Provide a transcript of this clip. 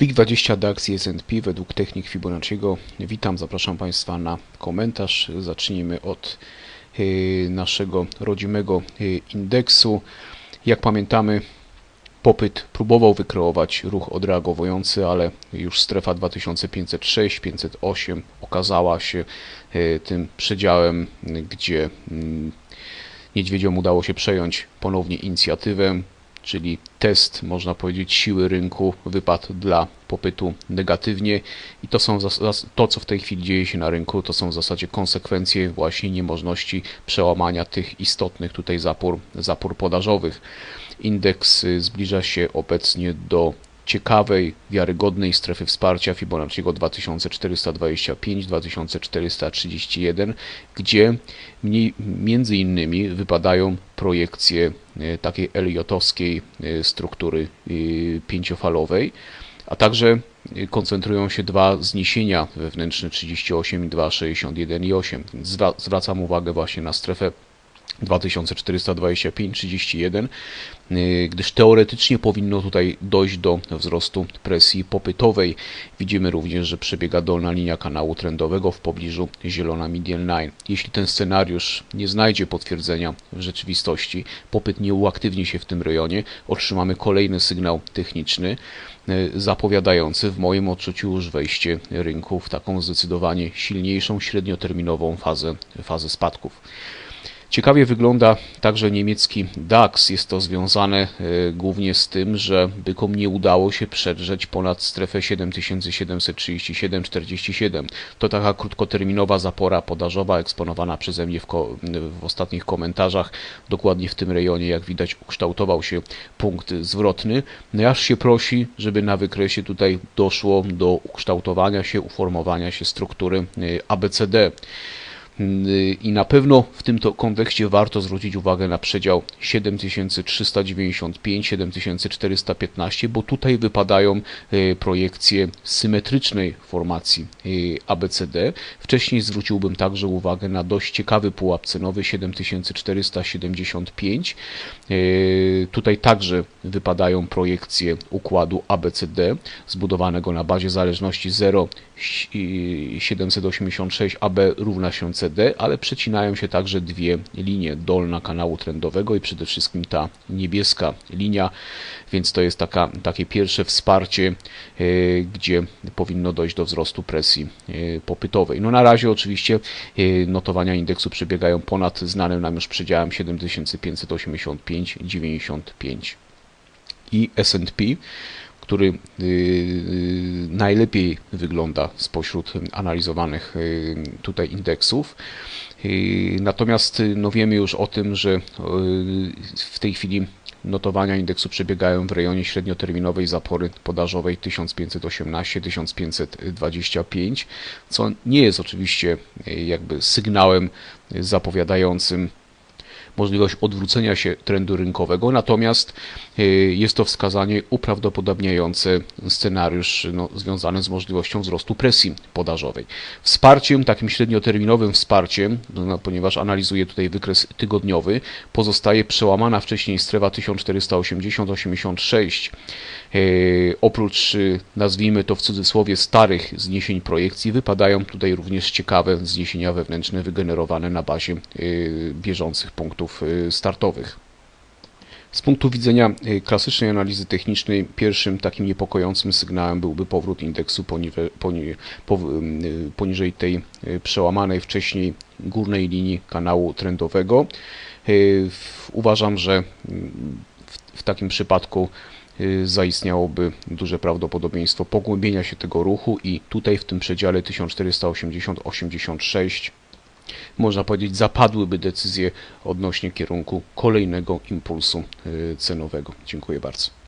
WIG20 DAX S&P według technik Fibonacciego. Witam, zapraszam Państwa na komentarz. Zacznijmy od y, naszego rodzimego y, indeksu. Jak pamiętamy, popyt próbował wykreować ruch odreagowujący, ale już strefa 2506-508 okazała się y, tym przedziałem, gdzie mm, niedźwiedziom udało się przejąć ponownie inicjatywę czyli test, można powiedzieć, siły rynku wypadł dla popytu negatywnie i to są to, co w tej chwili dzieje się na rynku, to są w zasadzie konsekwencje właśnie niemożności przełamania tych istotnych tutaj zapór, zapór podażowych. Indeks y, zbliża się obecnie do ciekawej, wiarygodnej strefy wsparcia Fibonacciego 2425-2431, gdzie między innymi wypadają projekcje e, takiej eliotowskiej e, struktury e, pięciofalowej, a także koncentrują się dwa zniesienia wewnętrzne 38 i 2, 61 i 8. Zwracam uwagę właśnie na strefę 2425-31, y, gdyż teoretycznie powinno tutaj dojść do wzrostu presji popytowej. Widzimy również, że przebiega dolna linia kanału trendowego w pobliżu zielona median line. Jeśli ten scenariusz nie znajdzie potwierdzenia w rzeczywistości, popyt nie uaktywni się w tym rejonie, otrzymamy kolejny sygnał techniczny y, zapowiadający w moim odczuciu już wejście rynku w taką zdecydowanie silniejszą średnioterminową fazę, fazę spadków. Ciekawie wygląda także niemiecki DAX. Jest to związane e, głównie z tym, że bykom nie udało się przedrzeć ponad strefę 7737-47. To taka krótkoterminowa zapora podażowa eksponowana przeze mnie w, w ostatnich komentarzach. Dokładnie w tym rejonie, jak widać, ukształtował się punkt zwrotny. No aż się prosi, żeby na wykresie tutaj doszło do ukształtowania się, uformowania się struktury e, ABCD. Y, I na pewno w tym kontekście warto zwrócić uwagę na przedział 7395-7415, bo tutaj wypadają y, projekcje symetrycznej formacji y, ABCD. Wcześniej zwróciłbym także uwagę na dość ciekawy pułap cenowy 7475. Tutaj także wypadają projekcje układu ABCD zbudowanego na bazie zależności 0,786 AB równa się Ale przecinają się także dwie linie, dolna kanału trendowego i przede wszystkim ta niebieska linia, więc to jest taka, takie pierwsze wsparcie, e, gdzie powinno dojść do wzrostu presji e, popytowej. No na razie oczywiście e, notowania indeksu przebiegają ponad znanym nam już przedziałem 7585-95 i S&P który y, y, najlepiej wygląda spośród analizowanych y, tutaj indeksów. Natomiast no wiemy już o tym, że w tej chwili notowania indeksu przebiegają w rejonie średnioterminowej zapory podażowej 1518-1525, co nie jest oczywiście jakby sygnałem zapowiadającym możliwość odwrócenia się trendu rynkowego, natomiast y, jest to wskazanie uprawdopodobniające scenariusz no, związany z możliwością wzrostu presji podażowej. Wsparciem, takim średnioterminowym wsparciem, no, ponieważ analizuję tutaj wykres tygodniowy, pozostaje przełamana wcześniej strefa 1480-86. Y, oprócz, y, nazwijmy to w cudzysłowie, starych zniesień projekcji, wypadają tutaj również ciekawe zniesienia wewnętrzne wygenerowane na bazie bieżących punktów Y, startowych. Z punktu widzenia y, klasycznej analizy technicznej, pierwszym takim niepokojącym sygnałem byłby powrót indeksu poniżej, y, poniżej tej przełamanej wcześniej górnej linii kanału trendowego. Uważam, że w takim przypadku zaistniałoby duże prawdopodobieństwo pogłębienia się tego ruchu i tutaj w tym przedziale 1480-86 można powiedzieć, zapadłyby decyzje odnośnie kierunku kolejnego impulsu y, cenowego. Dziękuję bardzo.